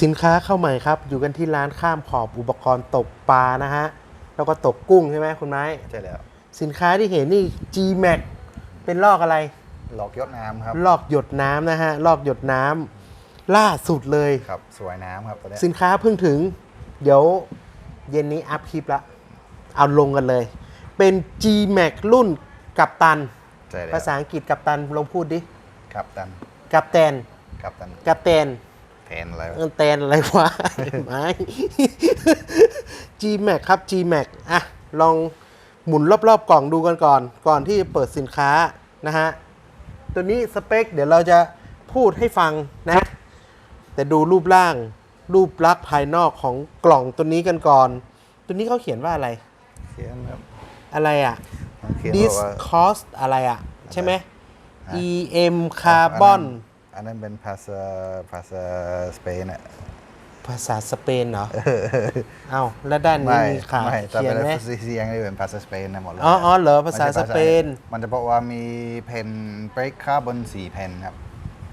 สินค้าเข้าใหม่ครับ อยู่กันที่ร้านข้ามขอบอุปกรณ์ตกปลานะฮะ แล้วก็ตกกุ้งใช่ไหมคุณไม้ ใช่แล้วสินค้าที่เห็นนี่ G Max เป็นลอกอะไร หลอกยศน้ำครับ ลอกหยดน้ำนะฮะ ลอกหยดน้ำล่าสุดเลย ครับ สวยน้ำครับตัวเนี้ยสินค้าเพิ่งถึง เดี๋ยวเย็นนี้อัพคลิปละ เอาลงกันเลย เป็น G Max รุ่นกับตัน ใช่แล้วภาษาอังกฤษกับตันลองพูดดิ ครับตัน กับแตน ครับตัน กับแตน แทนอะไรวะเออแตนอะไรวะไม้ G Max ครับ G Max อะ ลองหมุนรอบๆกล่องดูกันก่อน ก่อนที่จะเปิดสินค้านะฮะ ตัวนี้สเปค เดี๋ยวเราจะพูดให้ฟังนะ แต่ดูรูปร่าง รูปลักษณ์ภายนอกของกล่องตัวนี้กันก่อน ตัวนี้เขาเขียนว่าอะไร เขียนครับอะไรอะมันเขียน this ว่า cost อะไรอะ ใช่ไหมอะ em carbon อันนั้นเป็นภาษาภาษาสเปนอะภาษาสเปนเหรอ เอ้าแล้วด้านนี้ไม่มีขาไม่แต่เขียนเป็นไหมภาษาเสียงนี่เป็นภาษาสเปนนะหมดเลย อ๋ออ๋อเหรอภาษาไม่ใช่สเปน มันจะบอกว่ามีเพนเบรกคาร์บอนสี่แผ่นครับ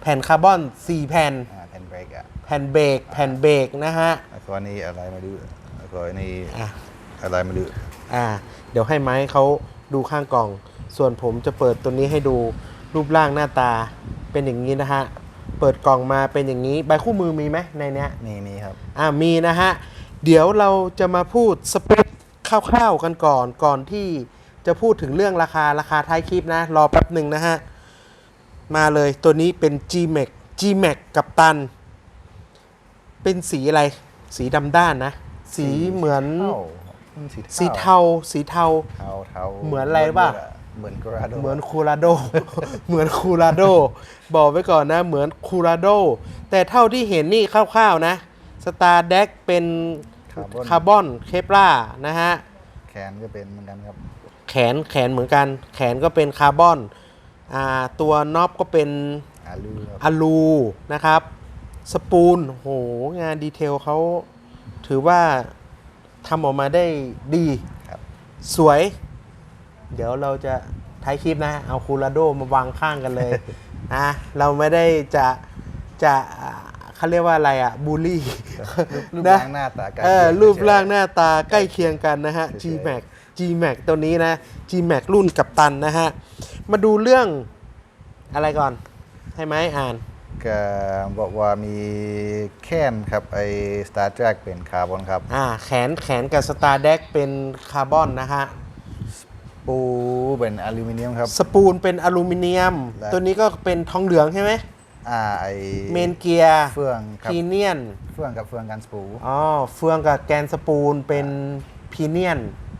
แผ่นคาร์บอน4แผ่นอ่าเพนเบรกอะแผ่นเบรกแผ่นเบรกนะฮะแล้วก็นี่อะไรไม่รู้แล้วก็นี่อะอะไรไม่รู้อ่า เดี๋ยวให้ไม้เขาดูข้างกล่อง ส่วนผมจะเปิดตัวนี้ให้ดูรูปร่างหน้าตาเป็นอย่างนี้นะฮะ เปิดกล่องมาเป็นอย่างนี้ ใบคู่มือมีไหมในเนี้ยนี่มีครับ อ่ามีนะฮะ เดี๋ยวเราจะมาพูดสเปคคร่าวๆกันก่อนก่อนที่จะพูดถึงเรื่องราคาราคาท้ายคลิปนะ รอแป๊บหนึ่งนะฮะ มาเลยตัวนี้เป็น G-Max G-Max กับตัน เป็นสีอะไร สีดำด้านนะ สีเหมือน เท่ามันสีสีเทาสีเทา เทาเทาเหมือนอะไรป่ะ เหมือนกราโดเหมือนคูราโด เหมือนคูราโด บอกไว้ก่อนนะ เหมือนคูราโด แต่เท่าที่เห็นนี่คร่าวๆนะสตาร์เด็กเป็นคาร์บอนคาร์บอนเคปล่านะฮะ แขนก็เป็นเหมือนกันครับ แขนแขนเหมือนกัน แขนก็เป็นคาร์บอนอ่าตัวน็อปก็เป็นอาลูครับอะลูนะครับ สปูนโหงานดีเทลเขาถือว่าทำออกมาได้ดี ครับ สวย เดี๋ยวเราจะท้ายคลิปนะ เอาคูราโดมาวางข้างกันเลยนะเราไม่ได้จะจะอ่าเขาเรียกว่าอะไรอะบูลลี่รูปนะร่างหน้าตาใกล้เออเคียงรูปร่างเฉยหน้าตาใกล้เคียงกันนะฮะเฉย G Max G Max ตัวนี้นะ G Max รุ่นกับตันนะฮะ มาดูเรื่องอะไรก่อน ให้ไหมอ่านก็บอกว่ามีแค้นครับไอ้ Star Trek เป็นคาร์บอนครับ อ่าแขนแขนกับ Star d e c เป็นคาร์บอนนะฮะ ปูเป็นอลูมิเนียมครับ สปูนเป็นอลูมิเนียม และ ตัวนี้ก็เป็นทองเหลืองใช่ไหมอ่าไอเมนเกียร์เฟืองครับพีเนียนเฟืองกับเฟืองกันสปูอ๋อเฟืองกับแกนสปูนเป็นพีเนียน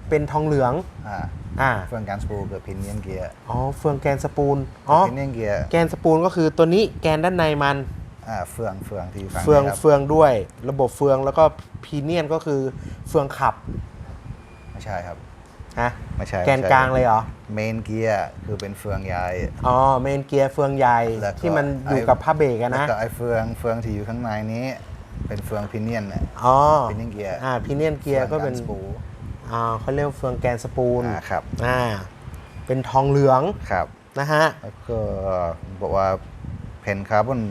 เป็นทองเหลืองอ่าอ่าเฟืองกันสปูกับพินเนียนเกียร์อ๋อเฟืองแกนสปูนอ๋อพินเนียนเกียร์แกนสปูนก็คือตัวนี้แกนด้านในมัน อ่าเฟืองเฟืองที่ฝั่งเฟืองนี้ครับเฟืองด้วย ระบบเฟืองแล้วก็พีเนียนก็คือเฟืองขับ ไม่ใช่ครับ ฮะไม่ใช่แกนกลางเลยเหรอเมนเกียร์คือเป็นเฟืองใหญ่อ๋อเมนเกียร์เฟืองใหญ่แล้วก็ที่มันอยู่ไอ้กับผ้าเบรกอะแล้วนะก็ไอเฟืองเฟืองที่อยู่ข้างในนี้ เป็นเฟืองพินเนียนเนี่ยอ๋อ pinion gear อ่าพีเนียนเกียร์ก็เป็นฟืองสปูอ่าเขาเรียกว่าเฟืองแกนสปูนอ่าครับอ่าเป็นทองเหลืองครับนะฮะแล้วก็บอกว่าเพนคาร์บอน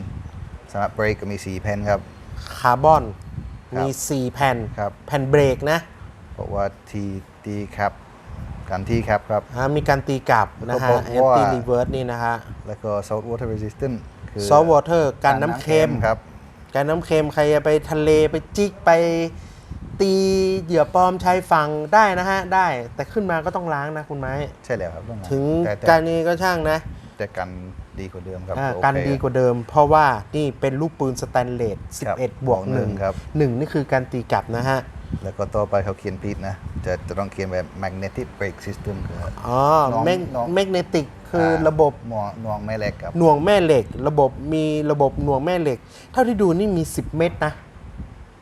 สำหรับเบรกก็มีสีเพนครับคาร์บอนครับมี 4 แผ่นครับแผ่นเบรกนะบอกว่าทีตีครับ กันที่ครับครับอ่ามีการตีกลับนะฮะก็บอกแอนว่า ตี้รีเวิร์สนี่นะฮะแล้วก็ salt water resistant คือซอฟต์วอเตอร์กันน้ำเค็มครับการน้ำเค็มใครจะไปทะเลไปจิกไป ตีเหยื่อปลอมชายฝั่งได้นะฮะ ได้แต่ขึ้นมาก็ต้องล้างนะคุณไม้ ใช่แล้วครับต้องถึงแต่แต่การนี้ก็ช่างนะแต่กันดีกว่าเดิมครับอ่าโอเคกันดีกว่าเดิม เพราะว่านี่เป็นลูกปืนสแตนเลสครับ11 บวกบวกหนึ่ง1ครับ หนึ่งนี่คือการตีกลับนะฮะ แล้วก็ต่อไปเขาเขียนผิดนะ จะจะต้องเขียนแบบ magnetic brake system คือ อ๋อน้องแมกน้อง แมกเนติกคืออาระบบหน่วงหน่วงแม่เหล็กครับ หน่วงแม่เหล็ก ระบบมีระบบหน่วงแม่เหล็ก เท่าที่ดูนี่มี 10 เม็ดนะ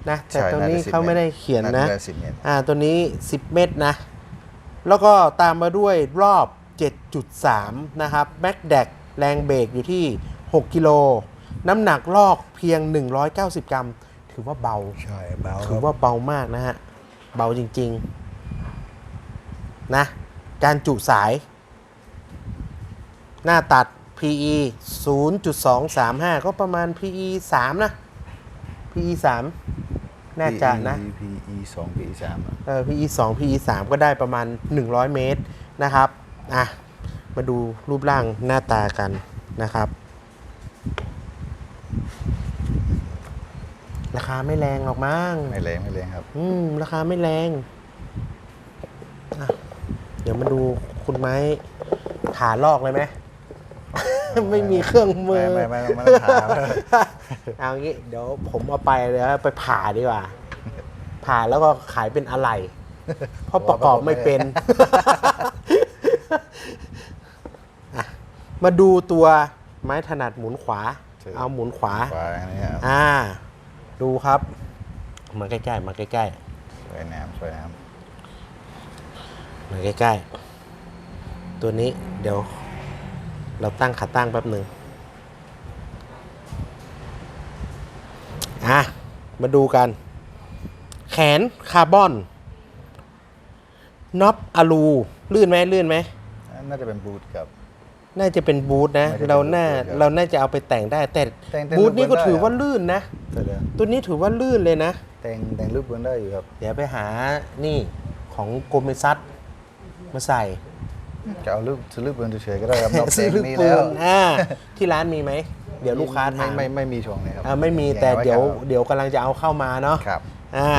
นะแต่ใช่ตัวน่าจะนี้10เขาไม่ได้เขียนนะาจ10เมตรอ่าตัวนี้ 10 เม็ดนะ แล้วก็ตามมาด้วยรอบ 7.3 นะครับแม็กแดกแรงเบรกอยู่ที่ 6 กิโล น้ำหนักลอกเพียง 190 กรัม ถือว่าเบา ใช่เบาถือว่าเบามากนะฮะ เบาจริง ๆ นะ การจุสาย หน้าตัด PE 0.235 ก็ประมาณ PE 3 นะ PE สามน่าจะนะ PE สอง PE สามอะเออ PE 2 PE 3 ก็ได้ประมาณ 100 เมตรนะครับ อะ มาดูรูปร่างหน้าตากันนะครับ ราคาไม่แรงหรอกมั้งไม่แรงไม่แรงครับ อืมราคาไม่แรงอะเดี๋ยวมาดูคุณไม้ผ่าลอกเลยไหม ไม่มีเครื่องมือ ไม่ไม่ไม่ไม่ต้องถาม เอางี้เดี๋ยวผมเอาไปเลยไปผ่าดีกว่า ผ่าแล้วก็ขายเป็นอะไร เพราะประกอบไม่เป็น อะมาดูตัวไม้ถนัดหมุนขวาใช่เอาหมุนขวาขวาอันนี้ครับอ่า ดูครับ มาใกล้ๆ มาใกล้สวยน้ำสวยน้ๆ มาใกล้ๆ ตัวนี้เดี๋ยว เราตั้งขาตั้งแป๊บหนึ่งอะ มาดูกัน แขนคาร์บอนน็อปอะลู ลื่นไหมลื่นไหมำน่าจะเป็นบูทกับ น่าจะเป็นบูทนะไม่ได้เป็นเราน่าบูทครับเราน่าจะเอาไปแต่งได้ แต่แต่งแต่งบูทนี่ก็รูปได้ถือว่าอะลื่นนะเดี๋ยวเดี๋ยวตัวนี้ถือว่าลื่นเลยนะ แต่งแต่งรูปบนได้อยู่ครับเดี๋ยวไปหานี่ของโกเมซัสมาใส่จะเอารูปซื้อรูปบนเฉยๆก็ได้ครับนอกซื้อลูกนี้ปืแล้วนอ่าที่ร้านมีไหม เดี๋ยวลูกค้าถามไม่ไม่ไม่มีช่วงนี้ครับอ่าไม่มียังแต่ไว้เดี๋ยวครับเดี๋ยวกำลังจะเอาเข้ามาเนาะ ครับ อ่า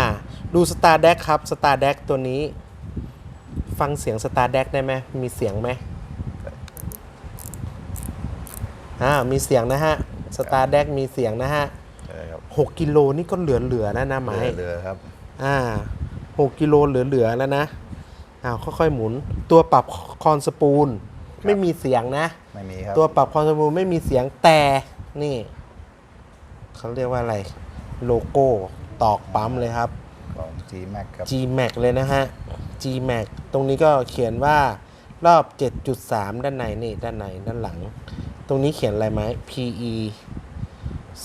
ดูสตาร์แดกครับสตาร์แดกตัวนี้ ฟังเสียงสตาร์แดกได้ไหมมีเสียงไหม อ่ามีเสียงนะฮะสตาร์แดกมีเสียงนะฮะใช่ครับหกกิโลนี่ก็เหลือๆนะนะไม้เรือครับอ่าหกกิโลเหลือๆแล้วนะอ้าวค่อยๆหมุน ตัวปรับคอนสปูลไม่มีเสียงนะ ไม่มีครับตัวปรับคอนสปูลไม่มีเสียงแต่นี่เขาเรียกว่าอะไร โลโก้ตอกปั๊มเลยครับของ G Max ครับ G Max เลยนะฮะ G Max ตรงนี้ก็เขียนว่ารอบ 7.3 ด้านในนี่ด้านในด้านหลังต รงนี้เขียนอะไรไหม PE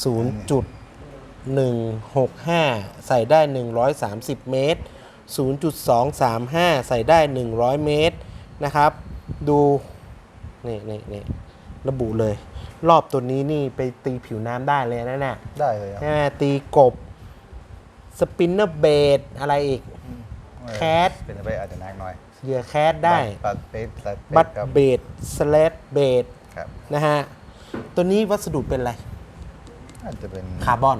0.165 ใส่ได้ 130 เมตร 0.235 ใส่ได้ 100 เมตรนะครับ ดูนี่นี่นี่ระบุเลย รอบตัวนี้นี่ไปตีผิวน้ำได้เลยนะเนี่ยได้เลยครับแม่ตีกบ สปินเนอร์เบดอะไรอีก แคท เป็นไปอาจจะนักหน่อยเหยื่อแคสได้ปัดเป๊ะสลัดบัตครับเบดสเลดเบด ครับนะฮะตัวนี้วัสดุเป็นอะไรอาจจะเป็นคาร์บอน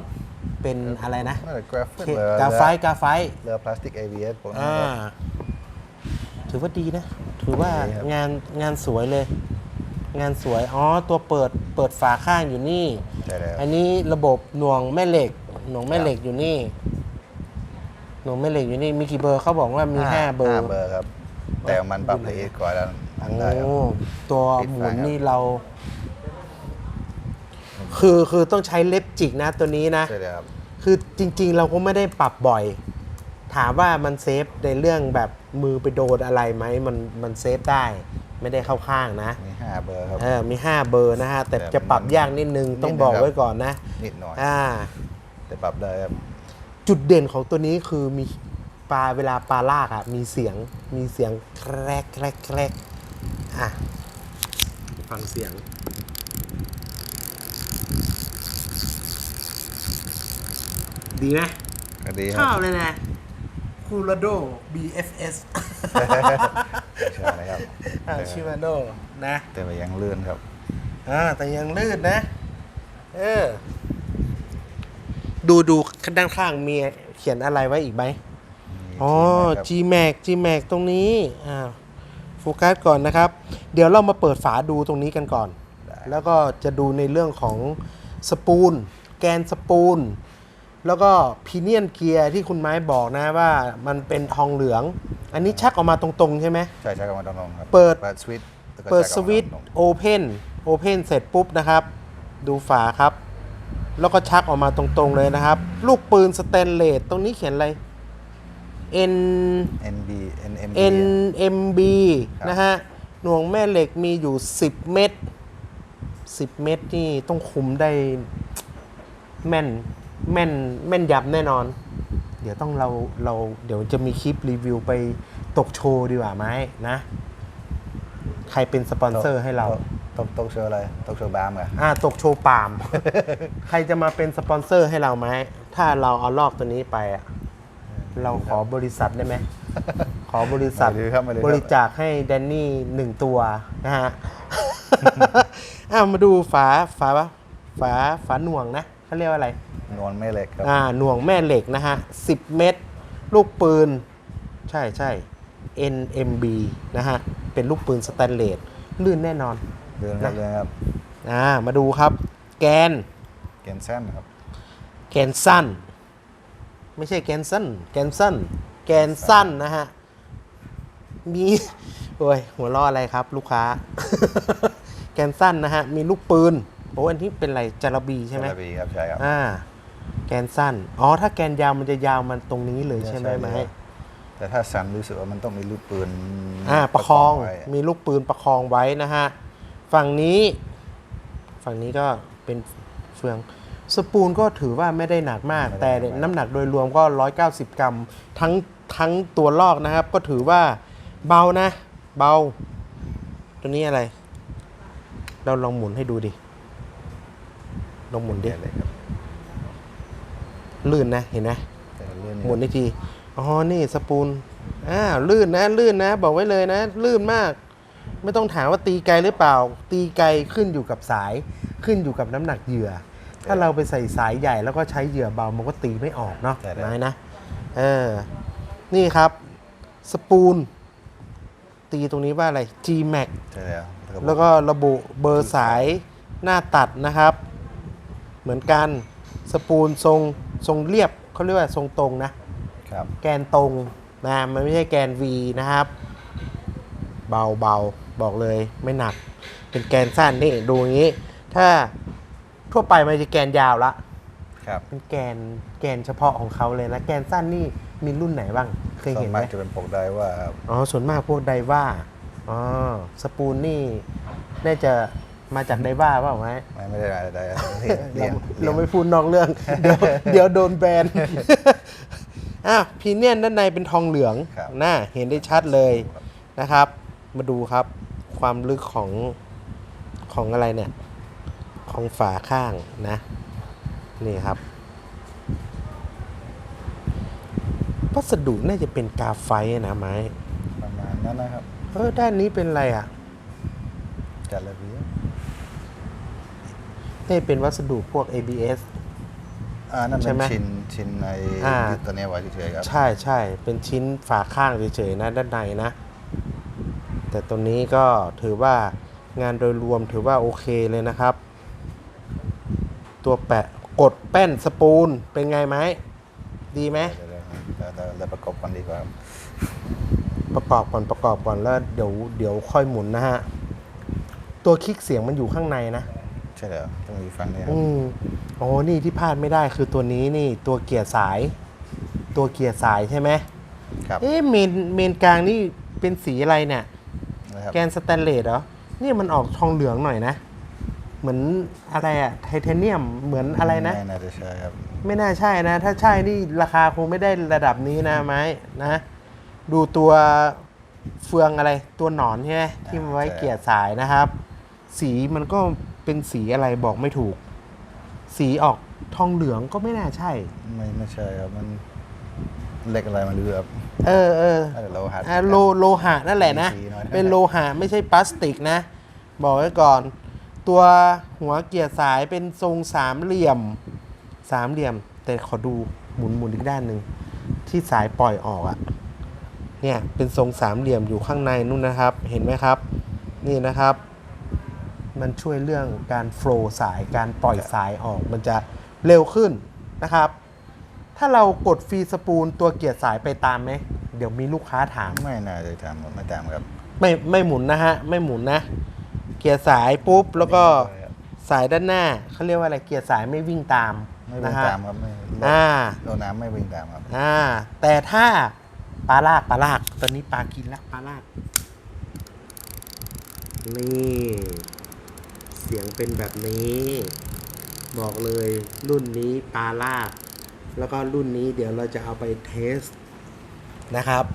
เป็นอะไรนะน่าจะกราฟเคกาไฟต์กาไฟต์เรือพลาสติก ABS พวกนั้นอ่าครับถือว่าดีนะ ถือว่าดีครับงานงานสวยเลย งานสวย อ๋อ ตัวเปิดเปิดฝาข้างอยู่นี่ ใช่แล้วอันนี้ระบบหน่วงแม่เหล็ก หน่วงแม่ครับเหล็กอยู่นี่ หน่วงแม่เหล็กอยู่นี่ มีกี่เบอร์เขาบอกว่ามีห้าเบอร์ ห้าเบอร์ครับ แต่มันปรับละเอียดกว่าแล้ว อันได้ครับ โอ้ตัวปิดหฝามุนครับนี่เรา คือคือต้องใช้เล็บจิกนะตัวนี้นะ ใช่แล้วครับ คือจริง ๆ เราก็ไม่ได้ปรับบ่อย ถามว่ามันเซฟในเรื่องแบบมือไปโดนอะไรไหมมันมันเซฟได้ ไม่ได้เข้าข้างนะ มีห้าเบอร์ครับ เออมี 5 เบอร์นะฮะ แต่แต่จะปรับมันยากนิดนึง ต้องนิดนึงบอกครับไว้ก่อนนะ นิดหน่อย อ่า แต่ปรับได้ครับ จุดเด่นของตัวนี้คือมีปลาเวลาปลาลากอะมีเสียงมีเสียงแครกแครกแครก อะ ฟังเสียง ดีไหมก็ดีคชรัอบบเลยนะคูลาโด BFS ใช่ไหมครับอ่าชิมาโดนะแต่ว่ายังเลื่อนครับ อ่าแต่ยังลื่นนะ เออ ดูดูด้านข้างมีเขียนอะไรไว้อีกไหม มีอ๋อ G Max ครับ G Max G Max ตรงนี้ อ่าโฟกัสก่อนนะครับ เดี๋ยวเรามาเปิดฝาดูตรงนี้กันก่อนได้แล้วก็จะดูในเรื่องของสปูล แกนสปูล แล้วก็พีเนียนเกียร์ที่คุณไม้บอกนะว่ามันเป็นทองเหลือง อันนี้ชักออกมาตรงๆใช่ไหม ใช่ใช่กำลังตรงๆครับ เปิด เปิดสวิตช์แล้ก็เปิดชักสออกมาวิตช์ตรงโอเพนโอเพนเสร็จปุ๊บนะครับ ดูฝาครับ แล้วก็ชักออกมาตรงๆเลยนะครับ ลูกปืนสเตนเลสตรงนี้เขียนอะไร N ๆ NB NMB NMB ครับนะฮะ หน่วงแม่เหล็กมีอยู่ 10 เม็ด10 เม็ดนี่ต้องคุมได้แม่นแม่นแม่นยับแน่นอน เดี๋ยวต้องเราเราเดี๋ยวจะมีคลิปรีวิวไปตกโชว์ดีกว่าไหมนะ ใครเป็นสปอนเซอร์ให้เรา ตกตกโชว์อะไรตกโชว์บาร์มเหรออ่าตกโชว์ปาล์มใครจะมาเป็นสปอนเซอร์ให้เราไหม ถ้าเราเอาลอกตัวนี้ไปอะ เราขอบริษัทได้ไหม ขอบริษัทไม่ลือครับไม่ลือครับ บริจาคให้แดนนี่หนึ่งตัวนะฮะ อ้าวมาดูฝาฝาฝาฝาหน่วงนะเขาเรียกว่าอะไรนวลไม่เหล็กครับ อ่าหน่วงแม่เหล็กนะฮะ 10 เม็ดลูกปืน ใช่ใช่ NMB นะฮะ เป็นลูกปืนสแตนเลสลื่นแน่นอนเรื่องครับนะเรื่องครับอ่ามาดูครับ แกน เกนสั้นครับ แกนสั้น ไม่ใช่แกนสั้นแกนสั้นแกนสั้นนะฮะ มีโอ้ยหัวล้ออะไรครับ ลูกค้า แกนสั้นนะฮะ มีลูกปืนโอ้อันนี้เป็นอะไรจาระบีใช่ไหมจาระบีครับใช่ครับอ่า แกนสั้น อ๋อ ถ้าแกนยาวมันจะยาวมันตรงนี้เลยใช่ไหมไหมเลยแต่ถ้าสั้นรู้สึกว่ามันต้องมีลูกปืนอ่าประคองไว้มีลูกปืนประคองไว้นะฮะ ฝั่งนี้ ฝั่งนี้ก็เป็นเฟือง สปูนก็ถือว่าไม่ได้หนักมาก แต่น้ำหนักโดยรวมก็ 190 กรัม ทั้งทั้งตัวลอกนะครับ ก็ถือว่าเบานะ เบา ตัวนี้อะไร เราลองหมุนให้ดูดิ ลองหมุนดิเดี๋ยวเลยครับลื่นนะเห็นไหมแต่เรื่องหมุนอีกทีอ๋อ นี่สปูนอ้าวลื่นนะ ลื่นนะ บอกไว้เลยนะ ลื่นมาก ไม่ต้องถามว่าตีไกลหรือเปล่า ตีไกลขึ้นอยู่กับสาย ขึ้นอยู่กับน้ำหนักเหยื่อ ถ้าเราไปใส่สายใหญ่แล้วก็ใช้เหยื่อเบามันก็ตีไม่ออกเนาะไม้นะเออนี่ครับสปูน ตีตรงนี้ว่าอะไร G Max ใช่แล้วแล้วก็ระบุเบอร์สายหน้าตัดนะครับ เหมือนกันสปูนทรงทรงเรียบเขาเรียกว่าทรงตรงนะ ครับแกนตรงนะมันไม่ใช่แกน V นะครับ เบาเบาบอกเลยไม่หนัก เป็นแกนสั้นนี่ดูอย่างนี้ ถ้า ทั่วไปมันจะแกนยาวละครับเป็นแกนแกนเฉพาะของเขาเลยนะแกนสั้นนี่มีรุ่นไหนบ้างเคยส่วเห็นนไหมามกจะเป็นปกได้ว่าครับอ๋อส่วนมากพวกไดว่าอ๋อสปูนนี่น่าจะมาจากไดว่าเปล่าไหม ไม่ไม่ได้อะไรได้เรีเรายงเราไม่พูดนอกเรื่อง เดี๋ยวเดี๋ยวโดนแบน อะพีเนียนด้านในเป็นทองเหลืองครับน่าเห็นได้ชัดเลยนะครับ มาดูครับ ความลึกของของอะไรเนี่ย ของฝาข้างนะ นี่ครับวัสดุน่าจะเป็นกาไฟต์นะไม้ประมาณนั้นนะครับ เออด้านนี้เป็นอะไรอะจาระบีนี่เป็นวัสดุพวก ABS อ่านั่นใช่เป็นไหม ชินชินในอ่า ยึดตัวเนี้ยไว้เฉยๆครับใช่ใช่เป็นชิ้นฝาข้างเฉยๆนะด้านในนะ แต่ตัวนี้ก็ถือว่างานโดยรวมถือว่าโอเคเลยนะครับ ตัวแปะกดแป้นสปูนเป็นไงไหมดีไหมเดี๋ยวเราเราเราประกอบกันดีกว่าครับประกอบก่อนประกอบก่อนแล้วเดี๋ยวเดี๋ยวค่อยหมุนนะฮะ ตัวคลิกเสียงมันอยู่ข้างในนะ ใช่แล้วต้องมีฟังเนี่ยครับอืมโอ้นี่ที่พลาดไม่ได้คือตัวนี้นี่ตัวเกียร์สาย ตัวเกียร์สายใช่ไหมครับเอ๊ะเมนเมนกลางนี่เป็นสีอะไรเนี่ย นะครับแกนสแตนเลสเหรอ นี่มันออกทองเหลืองหน่อยนะ เหมือนอะไรอะไทเทเนียมเหมือนอะไรนะไม่น่าจะใช่ครับ ไม่น่าใช่นะ ถ้าใช่นี่ราคาคงไม่ได้ระดับนี้นะไม้นะ ดูตัวเฟืองอะไรตัวหนอนใช่ไหมที่มันไว้ใช่ เกียร์สายนะครับ สีมันก็เป็นสีอะไรบอกไม่ถูก สีออกทองเหลืองก็ไม่น่าใช่ ไม่ไม่ใช่ครับ มันเล็กอะไรไมันรู้ครับเออเออ น่าจะโลหะ อะโลโลหะนั่นแหละนะมีสีหน่อย เป็นโลหะไม่ใช่พลาสติกนะ บอกไว้ก่อน ตัวหัวเกียร์สายเป็นทรงสามเหลี่ยมสามเหลี่ยม แต่ขอดูหมุนหมุนอีกด้านหนึ่งที่สายปล่อยออกอะเนี่ยเป็นทรงสามเหลี่ยมอยู่ข้างในนู่นนะครับ เห็นไหมครับ นี่นะครับ มันช่วยเรื่องการโฟลว์สายการปล่อยสายออกมันจะเร็วขึ้นนะครับ ถ้าเรากดฟรีสปูลตัวเกียร์สายไปตามไหมเดี๋ยวมีลูกค้าถาม ไม่น่าจะตามครับไม่ตามครับ ไม่ไม่หมุนนะฮะ ไม่หมุนนะ เกียร์สายปุ๊บแล้วก็สายด้านหน้าเขาเรียกว่าอะไรเกียร์สายไม่วิ่งตามไม่วิ่นะงฮะตามครับไม่อ่าโดนน้ำไม่วิ่งตามครับอ่าแต่ถ้าปลาลากปลาลากตอนนี้ปลากินแล้วปลาลากนี่เสียงเป็นแบบนี้ บอกเลยรุ่นนี้ปลาลาก แล้วก็รุ่นนี้เดี๋ยวเราจะเอาไปเทสนะครับ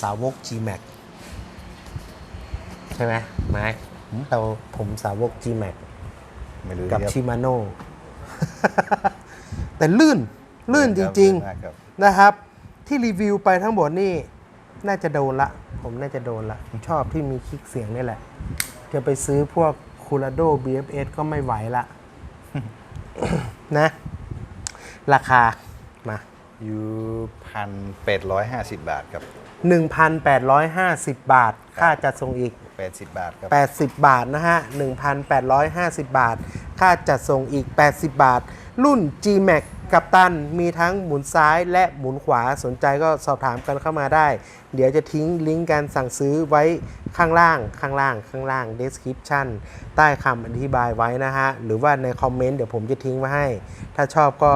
สาวก G-Max ใช่ไหมไม้ เราผมสาวก G-Max ไม่รู้กับครับชิมาโน่แต่ลื่นลื่นจริงๆนะครับๆนะครับ ที่รีวิวไปทั้งหมดนี่น่าจะโดนละ ผมน่าจะโดนละ ชอบที่มีคลิกเสียงนี่แหละ จะไปซื้อพวกคูลาโด BFS ก็ไม่ไหวละ นะ ราคา มา อยู่พันเป็ดร้อยห้าสิบบาทครับ1,850บาท ค่าจัดส่งอีก แปดสิบบาทครับ80 บาทนะฮะ 1,850 บาท ค่าจัดส่งอีก 80 บาท รุ่น G-Max กับตันมีทั้งหมุนซ้ายและหมุนขวาสนใจก็สอบถามกันเข้ามาได้ เดี๋ยวจะทิ้งลิงก์การสั่งซื้อไว้ข้างล่าง ข้างล่าง ข้างล่าง description ใต้คำอธิบายไว้นะฮะ หรือว่าในคอมเมนต์เดี๋ยวผมจะทิ้งไว้ให้ ถ้าชอบก็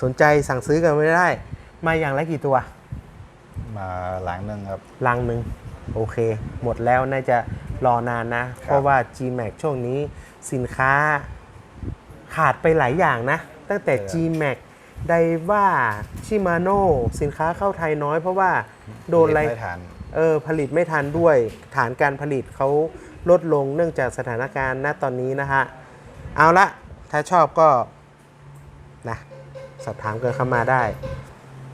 สนใจสั่งซื้อกันไม่ได้ มาอย่างละกี่ตัว มาหลังหนึ่งครับลังหนึ่ง โอเค หมดแล้วน่าจะรอนานนะ เพราะว่า GMAX ช่วงนี้สินค้าขาดไปหลายอย่างนะ ตั้งแต่ใช่ครับ GMAX ไดว่าชิมาโน่สินค้าเข้าไทยน้อยเพราะว่าโดนอะไรไม่ทันเออผลิตไม่ทันด้วย ฐานการผลิตเขาลดลงเนื่องจากสถานการณ์ณตอนนี้นะฮะ เอาละถ้าชอบก็นะสอบถามกันเข้ามาได้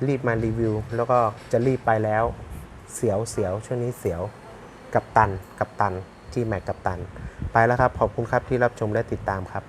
รีบมารีวิว แล้วก็จะรีบไปแล้ว เสียวเสียวช่วงนี้เสียว กับตัน กับตันที่แม็กกับตัน ไปแล้วครับ ขอบคุณครับที่รับชมและติดตามครับ